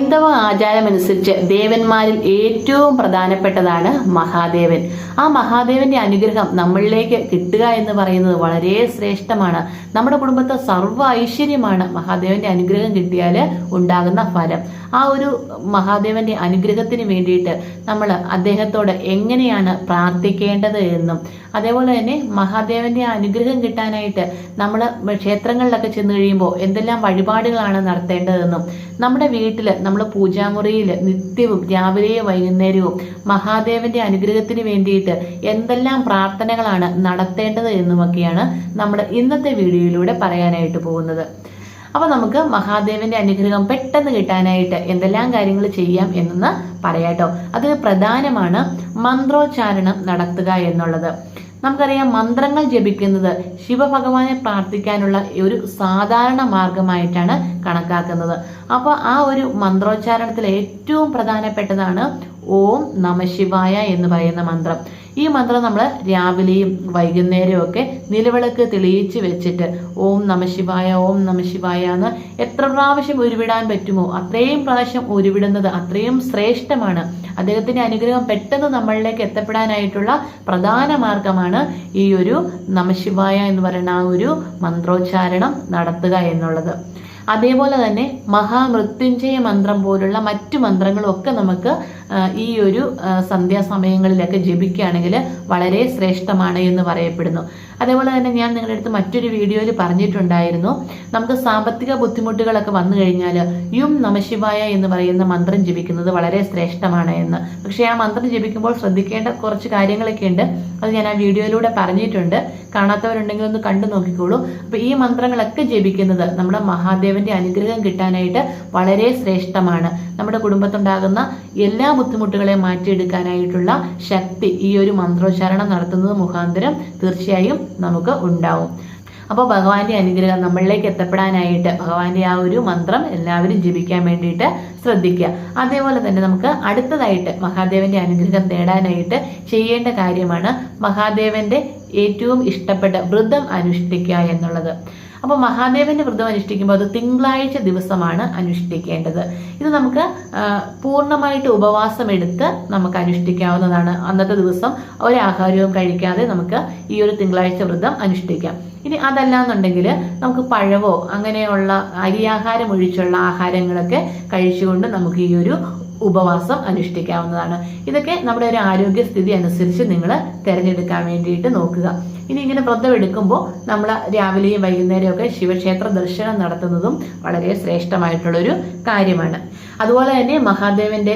ഹൈന്ദവ ആചാരമനുസരിച്ച് ദേവന്മാരിൽ ഏറ്റവും പ്രധാനപ്പെട്ടതാണ് മഹാദേവൻ. ആ മഹാദേവന്റെ അനുഗ്രഹം നമ്മളിലേക്ക് കിട്ടുക എന്ന് പറയുന്നത് വളരെ ശ്രേഷ്ഠമാണ്. നമ്മുടെ കുടുംബത്തെ സർവ ഐശ്വര്യമാണ് മഹാദേവന്റെ അനുഗ്രഹം കിട്ടിയാൽ ഉണ്ടാകുന്ന ഫലം. ആ ഒരു മഹാദേവന്റെ അനുഗ്രഹത്തിന് വേണ്ടിയിട്ട് നമ്മൾ അദ്ദേഹത്തോട് എങ്ങനെയാണ് പ്രാർത്ഥിക്കേണ്ടത് എന്നും അതേപോലെ തന്നെ മഹാദേവന്റെ അനുഗ്രഹം കിട്ടാനായിട്ട് നമ്മൾ ക്ഷേത്രങ്ങളിലൊക്കെ ചെന്ന് കഴിയുമ്പോൾ എന്തെല്ലാം വഴിപാടുകളാണ് നടത്തേണ്ടതെന്നും നമ്മുടെ വീട്ടിൽ നമ്മൾ പൂജാമുറിയിൽ നിത്യവും രാവിലെയും വൈകുന്നേരവും മഹാദേവന്റെ അനുഗ്രഹത്തിന് വേണ്ടിയിട്ട് എന്തെല്ലാം പ്രാർത്ഥനകളാണ് നടത്തേണ്ടത് എന്നുമൊക്കെയാണ് നമ്മൾ ഇന്നത്തെ വീഡിയോയിലൂടെ പറയാനായിട്ട് പോകുന്നത്. അപ്പോൾ നമുക്ക് മഹാദേവന്റെ അനുഗ്രഹം പെട്ടെന്ന് കിട്ടാനായിട്ട് എന്തെല്ലാം കാര്യങ്ങൾ ചെയ്യാം എന്നൊന്ന് പറയാട്ടോ. അതിൽ പ്രധാനമാണ് മന്ത്രോച്ചാരണം നടത്തുക എന്നുള്ളത്. നമുക്കറിയാം മന്ത്രങ്ങൾ ജപിക്കുന്നത് ശിവഭഗവാനെ പ്രാർത്ഥിക്കാനുള്ള ഒരു സാധാരണ മാർഗമായിട്ടാണ് കണക്കാക്കുന്നത്. അപ്പോൾ ആ ഒരു മന്ത്രോച്ചാരണത്തിൽ ഏറ്റവും പ്രധാനപ്പെട്ടതാണ് ഓം നമശിവായ എന്ന് പറയുന്ന മന്ത്രം. ഈ മന്ത്രം നമ്മൾ രാവിലെയും വൈകുന്നേരവും ഒക്കെ നിലവിളക്ക് തെളിയിച്ച് വെച്ചിട്ട് ഓം നമശിവായ ഓം നമശിവായ എന്ന് എത്ര പ്രാവശ്യം ഉരുവിടാൻ പറ്റുമോ? അത്രയും പ്രാവശ്യം ഉരുവിടുന്നത് അത്രയും ശ്രേഷ്ഠമാണ്. അദ്ദേഹത്തിന്റെ അനുഗ്രഹം പെട്ടെന്ന് നമ്മളിലേക്ക് എത്തപ്പെടാനായിട്ടുള്ള പ്രധാന മാർഗമാണ് ഈ ഒരു നമശിവായ എന്ന് പറയുന്ന ആ ഒരു മന്ത്രോച്ചാരണം നടത്തുക എന്നുള്ളത്. അതേപോലെ തന്നെ മഹാമൃത്യുഞ്ജയ മന്ത്രം പോലുള്ള മറ്റു മന്ത്രങ്ങളും ഒക്കെ നമുക്ക് ഈ ഒരു സന്ധ്യാസമയങ്ങളിലൊക്കെ ജപിക്കുകയാണെങ്കിൽ വളരെ ശ്രേഷ്ഠമാണ് എന്ന് പറയപ്പെടുന്നു. അതേപോലെ തന്നെ ഞാൻ നിങ്ങളുടെ അടുത്ത് മറ്റൊരു വീഡിയോയിൽ പറഞ്ഞിട്ടുണ്ടായിരുന്നു. നമുക്ക് സാമ്പത്തിക ബുദ്ധിമുട്ടുകളൊക്കെ വന്നു കഴിഞ്ഞാൽ യും നമശിവായ എന്ന് പറയുന്ന മന്ത്രം ജപിക്കുന്നത് വളരെ ശ്രേഷ്ഠമാണ് എന്ന്. പക്ഷേ ആ മന്ത്രം ജപിക്കുമ്പോൾ ശ്രദ്ധിക്കേണ്ട കുറച്ച് കാര്യങ്ങളൊക്കെ ഉണ്ട്. അത് ഞാൻ ആ വീഡിയോയിലൂടെ പറഞ്ഞിട്ടുണ്ട്. കാണാത്തവരുണ്ടെങ്കിൽ ഒന്ന് കണ്ടു നോക്കിക്കോളൂ. അപ്പോൾ ഈ മന്ത്രങ്ങളൊക്കെ ജപിക്കുന്നത് നമ്മുടെ മഹാദേവന്റെ അനുഗ്രഹം കിട്ടാനായിട്ട് വളരെ ശ്രേഷ്ഠമാണ്. നമ്മുടെ കുടുംബത്തുണ്ടാകുന്ന എല്ലാ ബുദ്ധിമുട്ടുകളെയും മാറ്റിയെടുക്കാനായിട്ടുള്ള ശക്തി ഈ ഒരു മന്ത്രോച്ചാരണം നടത്തുന്നത് മുഖാന്തരം തീർച്ചയായും നമുക്ക് ഉണ്ടാവും. അപ്പോൾ ഭഗവാന്റെ അനുഗ്രഹം നമ്മളിലേക്ക് എത്തപ്പെടാനായിട്ട് ഭഗവാന്റെ ആ ഒരു മന്ത്രം എല്ലാവരും ജപിക്കാൻ വേണ്ടിയിട്ട് ശ്രദ്ധിക്കുക. അതേപോലെ തന്നെ നമുക്ക് അടുത്തതായിട്ട് മഹാദേവന്റെ അനുഗ്രഹം നേടാനായിട്ട് ചെയ്യേണ്ട കാര്യമാണ് മഹാദേവന്റെ ഏറ്റവും ഇഷ്ടപ്പെട്ട വ്രതം അനുഷ്ഠിക്കുക എന്നുള്ളത്. അപ്പോൾ മഹാദേവന്റെ വ്രതം അനുഷ്ഠിക്കുമ്പോൾ അത് തിങ്കളാഴ്ച ദിവസമാണ് അനുഷ്ഠിക്കേണ്ടത്. ഇത് നമുക്ക് പൂർണമായിട്ട് ഉപവാസം എടുത്ത് നമുക്ക് അനുഷ്ഠിക്കാവുന്നതാണ്. അന്നത്തെ ദിവസം ഒരാഹാരവും കഴിക്കാതെ നമുക്ക് ഈ ഒരു തിങ്കളാഴ്ച വ്രതം അനുഷ്ഠിക്കാം. ഇനി അതല്ല എന്നുണ്ടെങ്കിൽ നമുക്ക് പഴവോ അങ്ങനെയുള്ള അരിയാഹാരം ഒഴിച്ചുള്ള ആഹാരങ്ങളൊക്കെ കഴിച്ചുകൊണ്ട് നമുക്ക് ഈ ഒരു ഉപവാസം അനുഷ്ഠിക്കാവുന്നതാണ്. ഇതൊക്കെ നമ്മുടെ ഒരു ആരോഗ്യസ്ഥിതി അനുസരിച്ച് നിങ്ങൾ തിരഞ്ഞെടുക്കാൻ വേണ്ടിയിട്ട് നോക്കുക. ഇനി ഇങ്ങനെ വ്രതം എടുക്കുമ്പോൾ നമ്മൾ രാവിലെയും വൈകുന്നേരവും ഒക്കെ ശിവക്ഷേത്ര ദർശനം നടത്തുന്നതും വളരെ ശ്രേഷ്ഠമായിട്ടുള്ളൊരു കാര്യമാണ്. അതുപോലെ തന്നെ മഹാദേവന്റെ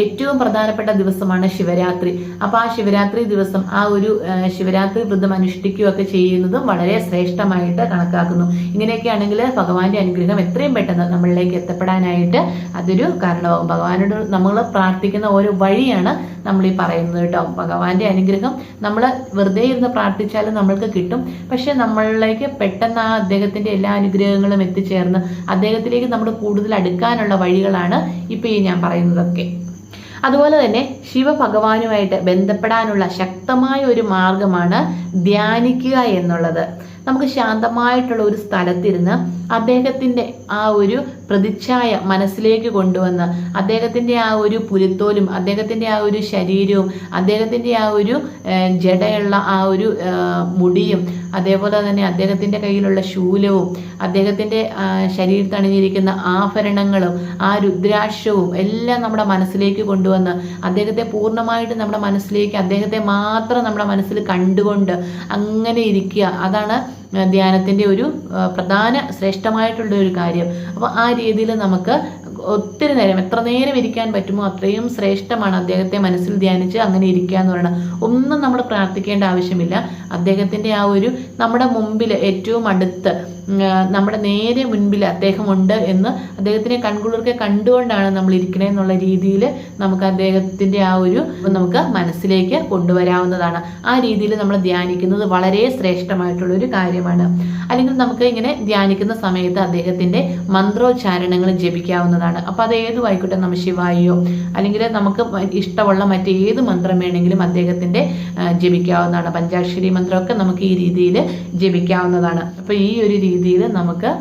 ഏറ്റവും പ്രധാനപ്പെട്ട ദിവസമാണ് ശിവരാത്രി. അപ്പോൾ ആ ശിവരാത്രി ദിവസം ആ ഒരു ശിവരാത്രി വ്രതം അനുഷ്ഠിക്കുകയൊക്കെ ചെയ്യുന്നതും വളരെ ശ്രേഷ്ഠമായിട്ട് കണക്കാക്കുന്നു. ഇങ്ങനെയൊക്കെ ആണെങ്കിൽ ഭഗവാന്റെ അനുഗ്രഹം എത്രയും പെട്ടെന്ന് നമ്മളിലേക്ക് എത്തപ്പെടാനായിട്ട് അതൊരു കാരണമാകും. ഭഗവാനോട് നമ്മൾ പ്രാർത്ഥിക്കുന്ന ഓരോ വഴിയാണ് നമ്മൾ ഈ പറയുന്നത് കേട്ടോ. ഭഗവാന്റെ അനുഗ്രഹം നമ്മൾ വെറുതെ ഇരുന്ന് പ്രാർത്ഥിച്ചാലും നമ്മൾക്ക് കിട്ടും. പക്ഷെ നമ്മളിലേക്ക് പെട്ടെന്ന് ആ അദ്ദേഹത്തിന്റെ എല്ലാ അനുഗ്രഹങ്ങളും എത്തിച്ചേർന്ന് അദ്ദേഹത്തിലേക്ക് നമ്മൾ കൂടുതൽ അടുക്കാനുള്ള വഴികളാണ് ഇപ്പൊ ഈ ഞാൻ പറയുന്നതൊക്കെ. അതുപോലെ തന്നെ ശിവഭഗവാനുമായിട്ട് ബന്ധപ്പെടാനുള്ള ശക്തമായ ഒരു മാർഗമാണ് ധ്യാനിക്കുക എന്നുള്ളത്. നമുക്ക് ശാന്തമായിട്ടുള്ള ഒരു സ്ഥലത്തിരുന്ന് അദ്ദേഹത്തിന്റെ ആ ഒരു പ്രതിച്ഛായ മനസ്സിലേക്ക് കൊണ്ടുവന്ന് അദ്ദേഹത്തിന്റെ ആ ഒരു പുലിത്തോലും അദ്ദേഹത്തിന്റെ ആ ഒരു ശരീരവും അദ്ദേഹത്തിന്റെ ആ ഒരു ജടയുള്ള ആ ഒരു മുടിയും അതേപോലെ തന്നെ അദ്ദേഹത്തിന്റെ കയ്യിലുള്ള ശൂലവും അദ്ദേഹത്തിന്റെ ശരീരത്തിൽ അണിഞ്ഞിരിക്കുന്ന ആഭരണങ്ങളും ആ രുദ്രാക്ഷവും എല്ലാം നമ്മുടെ മനസ്സിലേക്ക് കൊണ്ടുവന്ന് അദ്ദേഹത്തെ പൂർണമായിട്ട് നമ്മുടെ മനസ്സിലേക്ക് അദ്ദേഹത്തെ മാത്രം നമ്മുടെ മനസ്സിൽ കണ്ടുകൊണ്ട് അങ്ങനെ ഇരിക്കുക. അതാണ് ധ്യാനത്തിന്റെ ഒരു പ്രധാന ശ്രേഷ്ഠമായിട്ടുള്ള ഒരു കാര്യം. അപ്പോൾ ആ രീതിയിൽ നമുക്ക് ഒത്തിരി നേരം എത്ര നേരം ഇരിക്കാൻ പറ്റുമോ അത്രയും ശ്രേഷ്ഠമാണ് അദ്ദേഹത്തെ മനസ്സിൽ ധ്യാനിച്ച് അങ്ങനെ ഇരിക്കുക എന്ന് പറയുന്നത്. ഒന്നും നമ്മൾ പ്രാർത്ഥിക്കേണ്ട ആവശ്യമില്ല. അദ്ദേഹത്തിന്റെ ആ ഒരു നമ്മുടെ മുമ്പിൽ ഏറ്റവും അടുത്ത് നമ്മുടെ നേരെ മുൻപിൽ അദ്ദേഹമുണ്ട് എന്ന് അദ്ദേഹത്തിനെ കൺകുളിർക്കെ കണ്ടുകൊണ്ടാണ് നമ്മൾ ഇരിക്കണേ എന്നുള്ള രീതിയിൽ നമുക്ക് അദ്ദേഹത്തിന്റെ ആ ഒരു നമുക്ക് മനസ്സിലേക്ക് കൊണ്ടുവരാവുന്നതാണ്. ആ രീതിയിൽ നമ്മൾ ധ്യാനിക്കുന്നത് വളരെ ശ്രേഷ്ഠമായിട്ടുള്ള ഒരു കാര്യമാണ്. അല്ലെങ്കിൽ നമുക്ക് ഇങ്ങനെ ധ്യാനിക്കുന്ന സമയത്ത് അദ്ദേഹത്തിന്റെ മന്ത്രോച്ചാരണങ്ങൾ ജപിക്കാവുന്നതാണ്. അപ്പോൾ അത് ഏതു ആയിക്കോട്ടെ നമ്മ ശിവായോ? അല്ലെങ്കിൽ നമുക്ക് ഇഷ്ടമുള്ള മറ്റേത് മന്ത്രം വേണമെങ്കിലും അദ്ദേഹത്തിന്റെ ജപിക്കാവുന്നതാണ്. പഞ്ചാക്ഷരി മന്ത്രമൊക്കെ നമുക്ക് ഈ രീതിയിൽ ജപിക്കാവുന്നതാണ്. അപ്പോൾ ഈ ഒരു രീതിയിൽ നമുക്ക്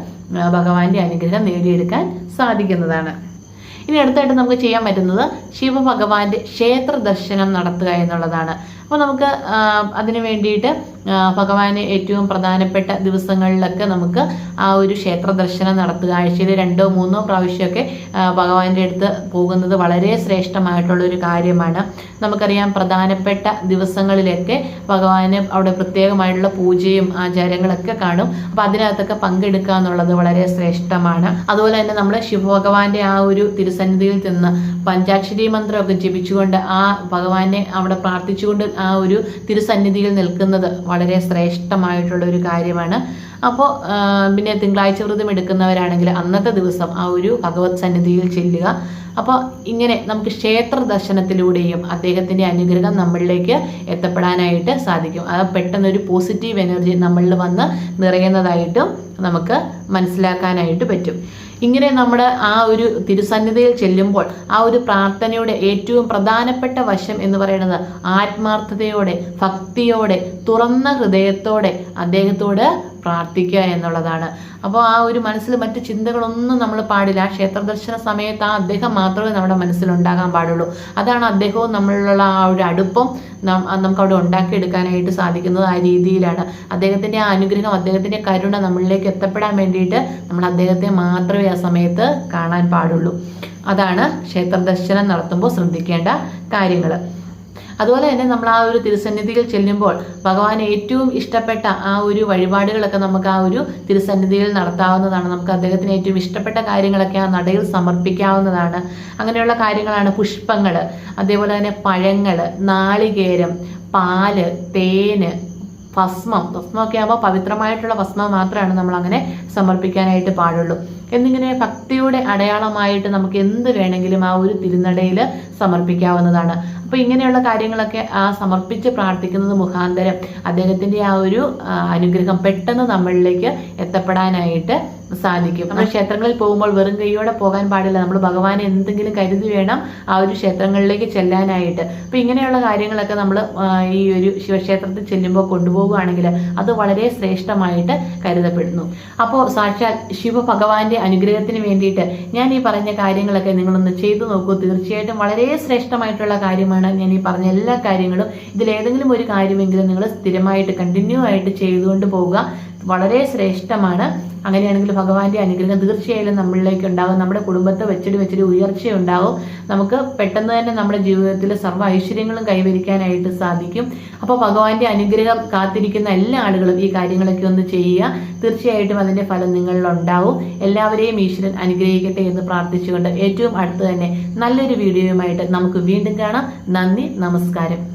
ഭഗവാന്റെ അനുഗ്രഹം നേടിയെടുക്കാൻ സാധിക്കുന്നതാണ്. ഇനി അടുത്തായിട്ട് നമുക്ക് ചെയ്യാൻ പറ്റുന്നത് ശിവഭഗവാന്റെ ക്ഷേത്ര ദർശനം നടത്തുക എന്നുള്ളതാണ്. അപ്പോൾ നമുക്ക് അതിനു വേണ്ടിയിട്ട് ഭഗവാന് ഏറ്റവും പ്രധാനപ്പെട്ട ദിവസങ്ങളിലൊക്കെ നമുക്ക് ആ ഒരു ക്ഷേത്ര ദർശനം നടത്തുക. ആഴ്ചയിൽ രണ്ടോ മൂന്നോ പ്രാവശ്യമൊക്കെ ഭഗവാന്റെ അടുത്ത് പോകുന്നത് വളരെ ശ്രേഷ്ഠമായിട്ടുള്ള ഒരു കാര്യമാണ്. നമുക്കറിയാം പ്രധാനപ്പെട്ട ദിവസങ്ങളിലൊക്കെ ഭഗവാന് അവിടെ പ്രത്യേകമായിട്ടുള്ള പൂജയും ആചാരങ്ങളൊക്കെ കാണും. അപ്പോൾ അതിനകത്തൊക്കെ പങ്കെടുക്കുക എന്നുള്ളത് വളരെ ശ്രേഷ്ഠമാണ്. അതുപോലെ തന്നെ നമ്മൾ ശിവഭഗവാന്റെ ആ ഒരു തിരുസന്നിധിയിൽ നിന്ന് പഞ്ചാക്ഷരി മന്ത്രമൊക്കെ ജപിച്ചുകൊണ്ട് ആ ഭഗവാനെ അവിടെ പ്രാർത്ഥിച്ചുകൊണ്ട് ആ ഒരു തിരുസന്നിധിയിൽ നിൽക്കുന്നത് വളരെ ശ്രേഷ്ഠമായിട്ടുള്ള ഒരു കാര്യമാണ്. അപ്പോൾ പിന്നെ തിങ്കളാഴ്ച വ്രതം എടുക്കുന്നവരാണെങ്കിൽ അന്നത്തെ ദിവസം ആ ഒരു ഭഗവത് സന്നിധിയിൽ ചെല്ലുക. അപ്പോൾ ഇങ്ങനെ നമുക്ക് ക്ഷേത്ര ദർശനത്തിലൂടെയും അദ്ദേഹത്തിന്റെ അനുഗ്രഹം നമ്മളിലേക്ക് എത്തപ്പെടാനായിട്ട് സാധിക്കും. അത് പെട്ടെന്നൊരു പോസിറ്റീവ് എനർജി നമ്മളിൽ വന്ന് നിറയുന്നതായിട്ടും നമുക്ക് മനസ്സിലാക്കാനായിട്ട് പറ്റും. ഇങ്ങനെ നമ്മൾ ആ ഒരു തിരുസന്നിധിയിൽ ചെല്ലുമ്പോൾ ആ ഒരു പ്രാർത്ഥനയുടെ ഏറ്റവും പ്രധാനപ്പെട്ട വശം എന്ന് പറയുന്നത് ആത്മാർത്ഥതയോടെ ഭക്തിയോടെ തുറന്ന ഹൃദയത്തോടെ അദ്ദേഹത്തോട് പ്രാർത്ഥിക്കുക എന്നുള്ളതാണ്. അപ്പോൾ ആ ഒരു മനസ്സിൽ മറ്റ് ചിന്തകളൊന്നും നമ്മൾ പാടില്ല. ആ ക്ഷേത്ര ദർശന സമയത്ത് ആ അദ്ദേഹം മാത്രമേ നമ്മുടെ മനസ്സിലുണ്ടാകാൻ പാടുള്ളൂ. അതാണ് അദ്ദേഹവും നമ്മളിലുള്ള ആ ഒരു അടുപ്പം നമുക്ക് അവിടെ ഉണ്ടാക്കിയെടുക്കാനായിട്ട് സാധിക്കുന്നത് ആ രീതിയിലാണ്. അദ്ദേഹത്തിന്റെ ആ അനുഗ്രഹം അദ്ദേഹത്തിന്റെ കരുണ നമ്മളിലേക്ക് എത്തപ്പെടാൻ വേണ്ടിയിട്ട് നമ്മൾ അദ്ദേഹത്തെ മാത്രമേ ആ സമയത്ത് കാണാൻ പാടുള്ളൂ. അതാണ് ക്ഷേത്ര ദർശനം നടത്തുമ്പോൾ ശ്രദ്ധിക്കേണ്ട കാര്യങ്ങൾ അതുപോലെ തന്നെ നമ്മൾ ആ ഒരു തിരുസന്നിധിയിൽ ചെല്ലുമ്പോൾ ഭഗവാൻ ഏറ്റവും ഇഷ്ടപ്പെട്ട ആ ഒരു വഴിപാടുകളൊക്കെ നമുക്ക് ആ ഒരു തിരുസന്നിധിയിൽ നടത്താവുന്നതാണ്. നമുക്ക് അദ്ദേഹത്തിന് ഏറ്റവും ഇഷ്ടപ്പെട്ട കാര്യങ്ങളൊക്കെ ആ നടയിൽ സമർപ്പിക്കാവുന്നതാണ്. അങ്ങനെയുള്ള കാര്യങ്ങളാണ് പുഷ്പങ്ങൾ അതേപോലെ തന്നെ പഴങ്ങൾ നാളികേരം പാൽ തേന് ഭസ്മം. ഭസ്മമൊക്കെ ആകുമ്പോൾ പവിത്രമായിട്ടുള്ള ഭസ്മം മാത്രമാണ് നമ്മൾ അങ്ങനെ സമർപ്പിക്കാനായിട്ട് പാടുള്ളൂ. എന്നിങ്ങനെ ഭക്തിയുടെ അടയാളമായിട്ട് നമുക്ക് എന്ത് വേണമെങ്കിലും ആ ഒരു തിരുനടയിൽ സമർപ്പിക്കാവുന്നതാണ്. അപ്പോൾ ഇങ്ങനെയുള്ള കാര്യങ്ങളൊക്കെ ആ സമർപ്പിച്ച് പ്രാർത്ഥിക്കുന്നത് മുഖാന്തരം അദ്ദേഹത്തിന്റെ ആ ഒരു അനുഗ്രഹം പെട്ടെന്ന് നമ്മളിലേക്ക് എത്തപ്പെടാനായിട്ട് സാധിക്കും. നമ്മൾ ക്ഷേത്രങ്ങളിൽ പോകുമ്പോൾ വെറും കൈയോടെ പോകാൻ പാടില്ല. നമ്മൾ ഭഗവാനെ എന്തെങ്കിലും കരുതി വേണം ആ ഒരു ക്ഷേത്രങ്ങളിലേക്ക് ചെല്ലാനായിട്ട്. അപ്പൊ ഇങ്ങനെയുള്ള കാര്യങ്ങളൊക്കെ നമ്മൾ ഈ ഒരു ശിവക്ഷേത്രത്തിൽ ചെല്ലുമ്പോൾ കൊണ്ടുപോകുകയാണെങ്കിൽ അത് വളരെ ശ്രേഷ്ഠമായിട്ട് കരുതപ്പെടുന്നു. അപ്പോൾ സാക്ഷാൽ ശിവഭഗവാന്റെ അനുഗ്രഹത്തിന് വേണ്ടിയിട്ട് ഞാൻ ഈ പറഞ്ഞ കാര്യങ്ങളൊക്കെ നിങ്ങളൊന്ന് ചെയ്തു നോക്കൂ. തീർച്ചയായിട്ടും വളരെ ശ്രേഷ്ഠമായിട്ടുള്ള കാര്യമാണ് ഞാൻ ഈ പറഞ്ഞ എല്ലാ കാര്യങ്ങളും. ഇതിലേതെങ്കിലും ഒരു കാര്യമെങ്കിലും നിങ്ങൾ സ്ഥിരമായിട്ട് കണ്ടിന്യൂ ആയിട്ട് ചെയ്തുകൊണ്ട് പോവുക വളരെ ശ്രേഷ്ഠമാണ്. അങ്ങനെയാണെങ്കിൽ ഭഗവാന്റെ അനുഗ്രഹം തീർച്ചയായും നമ്മളിലേക്ക് ഉണ്ടാകും. നമ്മുടെ കുടുംബത്തെ വെച്ചിട്ട് വെച്ചിട്ട് ഉയർച്ചയുണ്ടാവും നമുക്ക് പെട്ടെന്ന് തന്നെ നമ്മുടെ ജീവിതത്തിൽ സർവ ഐശ്വര്യങ്ങളും കൈവരിക്കാനായിട്ട് സാധിക്കും. അപ്പോൾ ഭഗവാന്റെ അനുഗ്രഹം കാത്തിരിക്കുന്ന എല്ലാ ആളുകളും ഈ കാര്യങ്ങളൊക്കെ ഒന്ന് ചെയ്യുക. തീർച്ചയായിട്ടും അതിന്റെ ഫലം നിങ്ങളിൽ ഉണ്ടാവും. എല്ലാവരെയും ഈശ്വരൻ അനുഗ്രഹിക്കട്ടെ എന്ന് പ്രാർത്ഥിച്ചുകൊണ്ട് ഏറ്റവും അടുത്ത് തന്നെ നല്ലൊരു വീഡിയോയുമായിട്ട് നമുക്ക് വീണ്ടും കാണാം. നന്ദി നമസ്കാരം.